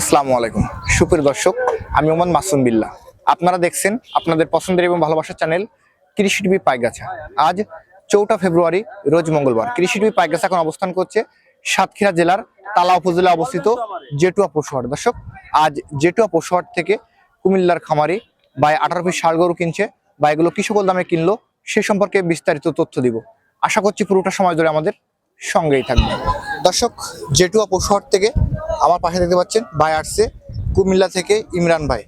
আসসালামু আলাইকুম। সুপ্রিয় দর্শক, আমি ওমান মাসুম বিল্লাহ। আপনারা দেখছেন আপনাদের পছন্দের এবং ভালোবাসার চ্যানেল কৃষি টিভি পাইগাছা। আজ চৌঠা ফেব্রুয়ারি, রোজ মঙ্গলবার। কৃষি টিভি পাইগাছা এখন অবস্থান করছে সাতক্ষীরা জেলার তালা উপজেলা অবস্থিত জেটুয়া পশুহাট। দর্শক, আজ জেটুয়া পশুহাট থেকে কুমিল্লার খামারি বাই আঠারো পিস ষাড় গরু কিনছে, বা এগুলো কি সকল দামে কিনলো, সে সম্পর্কে বিস্তারিত তথ্য দিব। আশা করছি পুরোটা সময় ধরে আমাদের সঙ্গেই থাকবে। দর্শক জেটুয়া পশুহাট থেকে আমার পাশে দেখতে পাচ্ছেন ভাই আসছে কুমিল্লা থেকে ইমরান ভাই।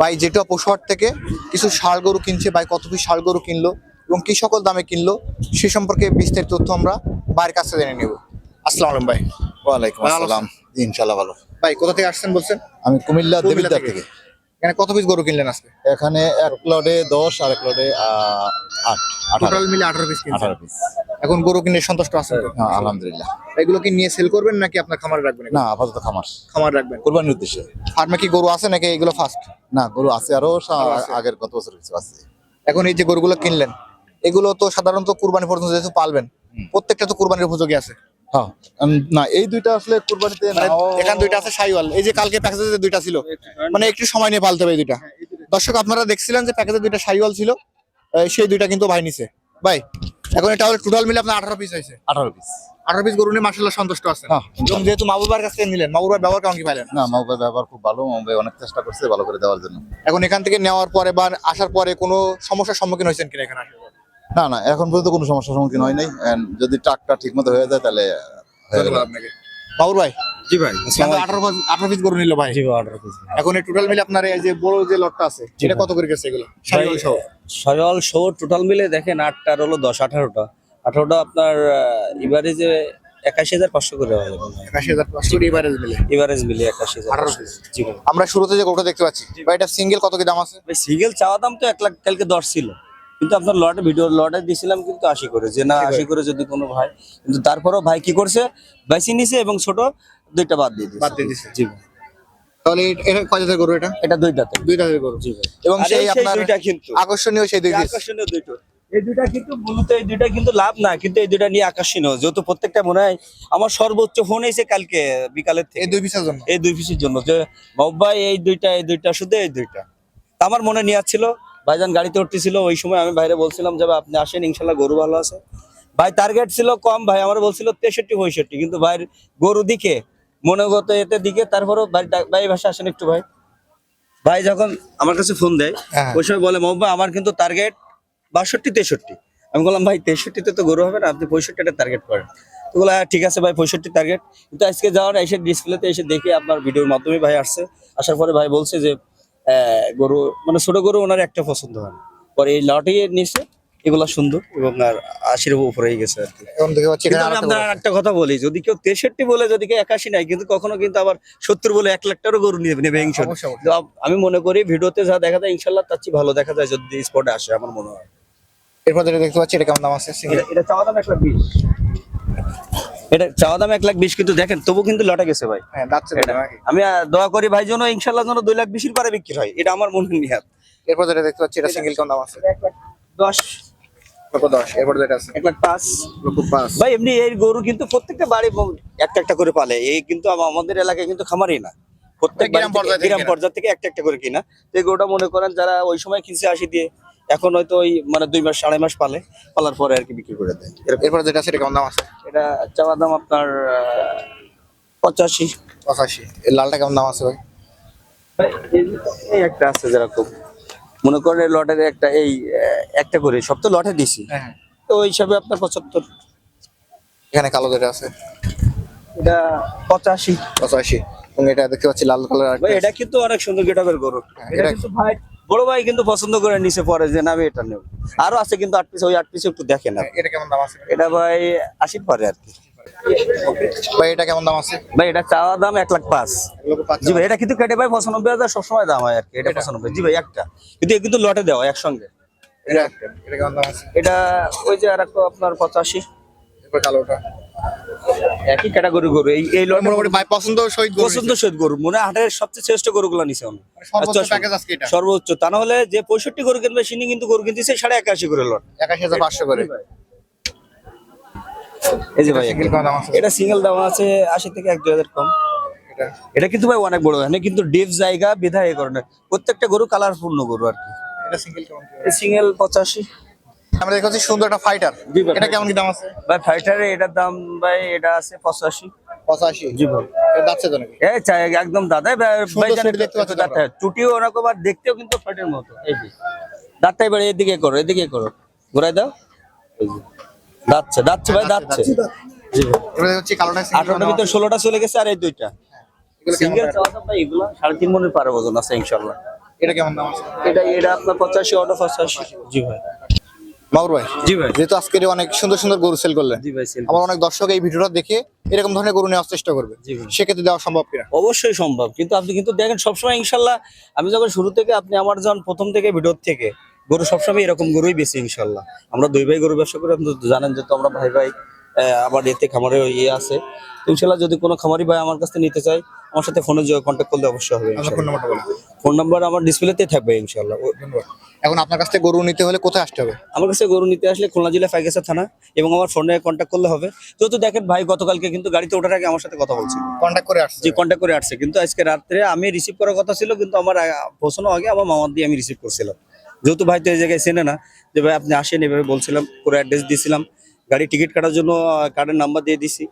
ভাই জেটুয়া পশুহাট থেকে কিছু ষাড় গরু কিনছে ভাই কত পিস ষাড় গরু কিনলো এবং কি সকল দামে কিনলো সে সম্পর্কে বিস্তারিত তথ্য আমরা ভাইয়ের কাছে জেনে নেব। আসসালামু আলাইকুম ভাই। ওয়ালাইকুম আসসালাম। ইনশাল্লাহ ভালো। ভাই কোথা থেকে আসছেন বলছেন? আমি কুমিল্লা দেবিদ্বার থেকে। এখানে কত পিস গরু কিনলেন আজকে? এখানে এক প্লটে দশ আর এক আহ, আট। টোটাল মিলে আঠারো পিস আঠারো পিস। এখন গরু কিনে সন্তুষ্ট আছেন হ্যাঁ আলহামদুলিল্লাহ। এগুলো কি নিয়ে সেল করবেন নাকি আপনার খামারে রাখবেন না আপাতত খামার। খামার রাখবেন। কোরবানির উদ্দেশ্যে। ফার্মে কি গরু আছে নাকি এগুলো ফার্স্ট না গরু আছে আরও। আগের কত বছর কিছু আছে। এখন এই যে গরুগুলো কিনলেন এগুলো তো সাধারণত কুরবানি পর্যন্ত যেহেতু পালবেন প্রত্যেকটা তো কুরবানির উপযোগী আছে? হ্যাঁ না এই দুইটা আসলে কুরবানিতে মানে এখানে দুইটা আছে সাইওয়াল। এই যে কালকে প্যাকেজে দুইটা ছিল। মানে একটু সময় নিয়ে পালতে হবে এই দুইটা। দর্শক আপনারা দেখছিলেন যে প্যাকেজে দুইটা সাইওয়াল ছিল সেই দুইটা কিন্তু ভাই নিছে। ভাই এখন এটা টোটাল মিলে আপনার আঠারো পিস হয়েছে। আঠারো পিস আঠারো পিস গরু নিয়ে মার্শাল্লাহ সন্তুষ্ট আছেন। হ্যাঁ। এবং যেহেতু মাহবুবার কাছ থেকে নিলেন মাহবুবার ব্যবহার কেমন কি পাইলেন? না মাহবুবের ব্যবহার খুব ভালো মাহবুবে অনেক চেষ্টা করছে ভালো করে দেওয়ার জন্য। এখন এখান থেকে নেওয়ার পরে বা আসার পরে কোনো সমস্যার সম্মুখীন হয়েছেন কিনা এখানে? না না এখন পর্যন্ত কোনো সমস্যার সম্মুখীন হয় নাই। যদি ট্রাকটা ঠিক মতো হয়ে যায় তাহলে হয়ে বাবুর ভাই জি ভাই। আঠারো আঠারো পিস গরু নিল ভাই? জি ভাই অর্ডার করছি এখন এই টোটাল মিলে আপনার এই যে বড় যে লটটা আছে এটা কত করে গেছে এগুলো? সহ। সজল শো টোটাল মিলে দেখেন আটটার হলো দশ আঠারোটা। আঠারোটা আপনার ইভারেজে একাশি হাজার পাঁচশো করে একাশি হাজার পাঁচশো এভারেজ মিলে। ইভারেজ মিলে একাশি হাজার আঠারো জি ভাই। আমরা শুরুতে যে গরুটা দেখতে পাচ্ছি ভাই এটা সিঙ্গেল কত কি দাম আছে? সিঙ্গেল চাওয়া দাম তো এক লাখ কালকে দশ ছিল। কিন্তু আপনার লটে ভিডিও লটে দিয়েছিলাম কিন্তু আশি করে। যে না আশি করে যদি কোনো ভাই কিন্তু তারপরেও ভাই কি করছে? বেশি নিছে এবং ছোট দুইটা বাদ দিয়ে বাদ দিয়ে দিছে। জি তাহলে এটা কয় গরু এটা? এটা দুইটাতে দুই জাতের গরু। জি এবং সেই আপনার দুইটা কিন্তু। আকর্ষণীয় সেই দুই আকর্ষণীয় দুইটো। এই দুইটা কিন্তু মূলত এই দুইটা কিন্তু লাভ না কিন্তু এই দুইটা নিয়ে আকর্ষণীয়। যেহেতু প্রত্যেকটা মনে হয় আমার সর্বোচ্চ ফোন এসে কালকে বিকালের থেকে। এই দুই পিসের জন্য। এই দুই পিসের জন্য। যে বাবাই এই দুইটা এই দুইটা শুধু এই দুইটা। তা আমার মনে নিয়ে ছিল ভাইজান গাড়িতে উঠতেছিল ওই সময় আমি বাইরে বলছিলাম যে আপনি আসেন ইনশাল্লাহ গরু ভালো আছে। ভাই টার্গেট ছিল কম ভাই আমার বলছিল তেষট্টি পঁয়ষট্টি। কিন্তু ভাইয়ের গরু দিকে মনোগত এতে দিকে তারপরও ভাই ভাষা আসেন একটু ভাই। ভাই যখন আমার কাছে ফোন দেয় হ্যাঁ। ওই সময় বলে মহব্বা আমার কিন্তু টার্গেট বাষট্টি তেষট্টি। আমি বললাম ভাই তেষট্টিতে তো গরু হবে না আপনি পঁয়ষট্টিটা টার্গেট করেন। তো বলে হ্যাঁ ঠিক আছে ভাই পঁয়ষট্টি টার্গেট কিন্তু আজকে যাওয়ার এসে ডিসপ্লেতে এসে দেখে আপনার ভিডিওর মাধ্যমে ভাই আসছে। আসার পরে ভাই বলছে যে আহ, গরু মানে ছোট গরু ওনার একটা পছন্দ হয় না। পরে এই লটে নিচ্ছে এগুলা সুন্দর এবং আর আশির উপরেই গেছে আর কি। এখন দেখতে পাচ্ছি কিন্তু আমি আপনার একটা কথা বলি যদি কেউ তেষট্টি বলে যদি কেউ একাশি নাই কিন্তু কখনো কিন্তু আবার সত্তর বলে এক লাখ টাকারও গরু নিয়ে নেবে ইনশাল্লাহ। আমি মনে করি ভিডিওতে যা দেখা যায় ইনশাল্লাহ তার চেয়ে ভালো দেখা যায় যদি স্পটে আসে আমার মনে হয়। এরপর যেটা দেখতে পাচ্ছি এটা কেমন দাম আছে? সিঙ্গেল এটা- চাওয়া দাম এক লাখ বিশ। এটা চাওয়া দাম এক লাখ বিশ কিন্তু দেখেন তবু কিন্তু লটে গেছে ভাই। হ্যাঁ আমি দোয়া করি ভাই জন্য ইনশাল্লাহ যেন দুই লাখ বিশের পারে বিক্রি হয় এটা আমার মনে নিহাত এরপর যেটা দেখতে পাচ্ছি এটা সিঙ্গেল কেমন দাম আছে? দশ। লক্ষ দশ এরপর যেটা আছে। এক লাখ পাঁচ। লক্ষ পাঁচ। ভাই এমনি এই গরু কিন্তু প্রত্যেকটা বাড়ি একটা একটা করে পালে। এই কিন্তু আমাদের এলাকায় কিন্তু খামারই না। প্রত্যেক গ্রাম পর্যায়। থেকে একটা একটা করে কিনা। তো এই গরুটা মনে করেন যারা ওই সময় কিনছে আসি দিয়ে এখন হয়তো ওই মানে দুই মাস আড়াই মাস পালে। পালার পরে আর কি বিক্রি করে দেয়। এরকম। যেটা আছে এটা কেমন দাম আছে? এটা চাওয়া দাম আপনার আহ, পঁচাশি। পঁচাশি। এর লালটা কেমন দাম আছে ভাই? এই একটা আছে যেরকম। মনে করেন লটের একটা এই একটা করে সব তো লটে দিছি। হ্যাঁ তো ওই হিসাবে আপনার পঁচাত্তর। এখানে কালো যেটা আছে? এটা পঁচাশি। পঁচাশি। এবং এটা দেখতে পাচ্ছি লাল কালার এটা কিন্তু অনেক সুন্দর গেটাবের গরু। হ্যাঁ, এটা কিন্তু ভাই বড় ভাই কিন্তু পছন্দ করে নিচে পরে যে না আমি এটা নেব। আরও আছে কিন্তু আট পিস ওই আট পিস একটু দেখে না এটা কেমন দাম আছে? এটা ভাই আশির পরে আর কি। ভাই এটা কেমন দাম আছে? ভাই এটা চাওয়া দাম এক লাখ পাঁচ। জি ভাই এটা কিন্তু কেটে ভাই পঁচানব্বই হাজার সবসময় দাম হয় আর কি এটা এটা? পঁচানব্বই। জি ভাই একটা। কিন্তু কিন্তু লটে দেওয়া একসঙ্গে। এটা এটা কেমন দাম আছে? এটা ওই যে আর একটা আপনার পঁচাশি। কালোটা। একই ক্যাটাগরি গরু এই এই লটে মোটামুটি ভাই পছন্দ সহিত গরু পছন্দ সহিত গরু। মনে হাটের সবচেয়ে শ্রেষ্ঠ গরুগুলো নিছে মানে সর্বোচ্চ আচ্ছা, প্যাকেজ আজকে এটা। সর্বোচ্চ। তা না হলে যে পঁয়ষট্টি গরু কিনবে সিনি কিন্তু গরু কিনতেছে সাড়ে একাশি করে লট। একাশি হাজার পাঁচশো করে। এই যে ভাই সিঙ্গেল দাম আছে এটা সিঙ্গেল দাম আছে আশি থেকে এক দুই হাজার কম। এটা? এটা কিন্তু ভাই অনেক বড় এখানে কিন্তু ডিপ জায়গা বিধায় কারণে। প্রত্যেকটা গরু কালারপূর্ণ গরু আর কি। এটা সিঙ্গেল সিঙ্গেল পঁচাশি। আমরা দেখছি সুন্দর একটা ফাইটার এটা কেমন কি দাম আছে? ভাই ফাইটারে এটার দাম ভাই এটা আছে পঁচাশি। পঁচাশি? জি ভাই। এটা তো নাকি? এ চাই একদম ভাই দেখতে পাচ্ছি চুটিও ওরকম আর দেখতেও কিন্তু ফাইটের মতো। এই যে। এদিকে করো এদিকে করো। ঘুরাই দাও। দাঁতছে দাঁতছে ভাই আঠারোটার ভিতরে ষোলোটা চলে গেছে আর এই দুইটা। সিঙ্গেল চাওয়া দাম? ভাই এগুলো সাড়ে তিন মনের পারে ওজন আছে ইনশাল্লাহ এটা কেমন দাম আছে? এটা এটা আপনার পঁচাশি অটো পঁচাশি। জি ভাই। জি ভাই। যেহেতু আজকে অনেক সুন্দর সুন্দর গরু সেল করলেন জি ভাই আমার অনেক দর্শক এই ভিডিওটা দেখে এরকম ধরনের গরু নেওয়ার চেষ্টা করবে। জি ভাই। সেক্ষেত্রে দেওয়া সম্ভব কিনা? অবশ্যই সম্ভব। কিন্তু আপনি কিন্তু দেখেন সবসময় ইনশাল্লাহ আমি যখন শুরু থেকে আপনি আমার যখন প্রথম থেকে ভিডিওর থেকে গরু সবসময় এরকম গরুই বেশি ইনশাল্লাহ। আমরা দুই ভাই গরু ব্যবসা করি আপনি জানেন যে তো আমরা ভাই ভাই আমার এতে খামারে ইয়ে আছে। ইনশাল্লাহ যদি কোনো খামারি ভাই আমার কাছ থেকে নিতে চাই আমার সাথে ফোনে কন্ট্যাক্ট করলে অবশ্যই হবে ফোন ফোন নাম্বার আমার ডিসপ্লেতে থাকবে ইনশাল্লাহ। এখন আপনার কাছ থেকে গরু নিতে হলে কোথায় আসতে হবে? আমার কাছে গরু নিতে আসলে খুলনা জেলা ফাইগেসা থানা এবং আমার ফোনে কন্ট্যাক্ট করলে হবে। যেহেতু দেখেন ভাই গতকালকে কিন্তু গাড়িতে ওঠার আগে আমার সাথে কথা বলছিল। কন্ট্যাক্ট করে আসছে। যে কন্ট্যাক্ট করে আসছে। কিন্তু আজকে রাত্রে আমি রিসিভ করার কথা ছিল কিন্তু আমার পৌঁছানো আগে আমার মামার দিয়ে আমি রিসিভ করছিলাম। যেহেতু ভাই তো এই জায়গায় চেনে না, যে ভাই আপনি আসেন, এভাবে বলছিলাম, পুরো অ্যাড্রেস দিয়েছিলাম গাড়ি টিকিট কাটার জন্য কার্ডের নাম্বার দিয়ে দিছি।